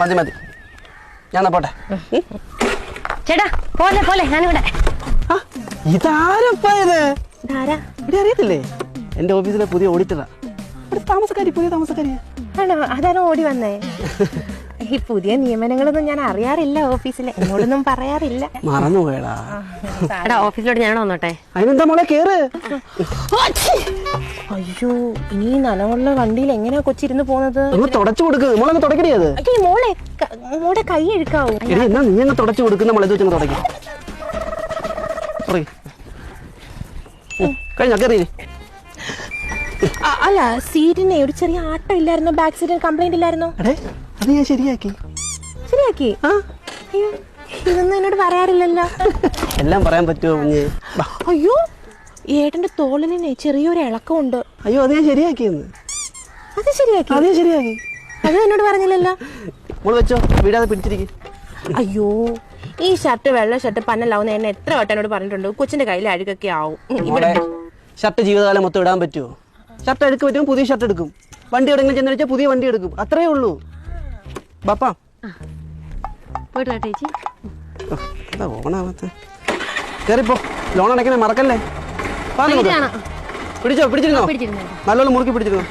മതി മതി. ഞാൻ പോട്ടെ? ചേട്ടാ പോലെ പോലെ ഞാനിവിടെ. ആ, ഇതാരപ്പാ ഇത്? ഇവിടെ അറിയത്തില്ലേ? എന്റെ ഓഫീസിലെ പുതിയ ഓഡിറ്ററാ. ഇവിടെ താമസക്കാരി പുതിയ താമസക്കാരിയാ. അതാണ് ഓടി വന്നേ? ഈ പുതിയ നിയമനങ്ങളൊന്നും ഞാൻ അറിയാറില്ല ഓഫീസിലെ. എന്നോടൊന്നും പറയാറില്ല. മറന്നു പോയടാ ഓഫീസിലോട്ട് ഞാൻ വന്നോട്ടെ. അതിനെന്താ മോളെ കേറ്? അയ്യോ ഇനി നനവുള്ള വണ്ടിയിൽ എങ്ങനെയാ കൊച്ചിരുന്ന് പോകുന്നത്? ഒന്ന് തുടച്ചു കൊടുക്ക്. മോളങ്ങ് തുടക്കടി അത്. അയ്യോ, മോളെ ക- മോടെ കൈ എഴുക്കാവോ എടി എന്നാ നീ അങ്ങ് തുടച്ചു കൊടുക്കുന്ന മോളെ ഇത് വെച്ചങ്ങ് തുടക്കി. തുടങ്ങി കഴിഞ്ഞ കയറി അ- അല്ല സീറ്റിനെ ഒരു ചെറിയ ആട്ടം ഇല്ലായിരുന്നോ? ബാക്ക് സീറ്റിന് കംപ്ലൈന്റ് ഇല്ലായിരുന്നോ? എടേ അത് ഞാൻ ശരിയാക്കി. ശരിയാക്കി? ആ. അയ്യോ ഇതൊന്നും എന്നോട് പറയാറില്ലല്ലോ. എല്ലാം പറയാൻ പറ്റുമോ കുഞ്ഞ്? അയ്യോ ഏട്ടന്റെ തോളിനെ ചെറിയൊരു ഇളക്കമുണ്ട്. അയ്യോ അതേ ഞാൻ ശരിയാക്കിയെന്ന്. അത് ശരിയാക്കി? അതേ ശരിയാക്കി. അത് എന്നോട് പറഞ്ഞില്ലല്ലോ. മോൾ വെച്ചോ വീടാതെ പിടിച്ചിരിക്കും. അയ്യോ ഈ ഷർട്ട് വെള്ള ഷർട്ട് പന്നലാവുന്ന എന്നെ എത്ര വട്ടം എന്നോട് പറഞ്ഞിട്ടുണ്ട്. കൊച്ചിന്റെ കയ്യിൽ അഴുക്കൊക്കെ ആവും. ഷർട്ട് ജീവിതകാലം മൊത്തം ഇടാൻ പറ്റുമോ ഷർട്ട് എടുക്ക് പറ്റും പുതിയ ഷർട്ട് എടുക്കും. വണ്ടി എവിടെങ്കിലും ചെന്ന് വെച്ചാൽ പുതിയ വണ്ടി എടുക്കും. അത്രേ ഉള്ളൂ. ബാപ്പാ. പോയിട്ട് ചേച്ചി. ഓണാവാത്ത? കയറിപ്പോ ലോൺ അടയ്ക്കണേ മറക്കല്ലേ? பாருங்க பிடிச்சா பிடிச்சிருங்க நல்ல முறுக்கி பிடிச்சிருங்க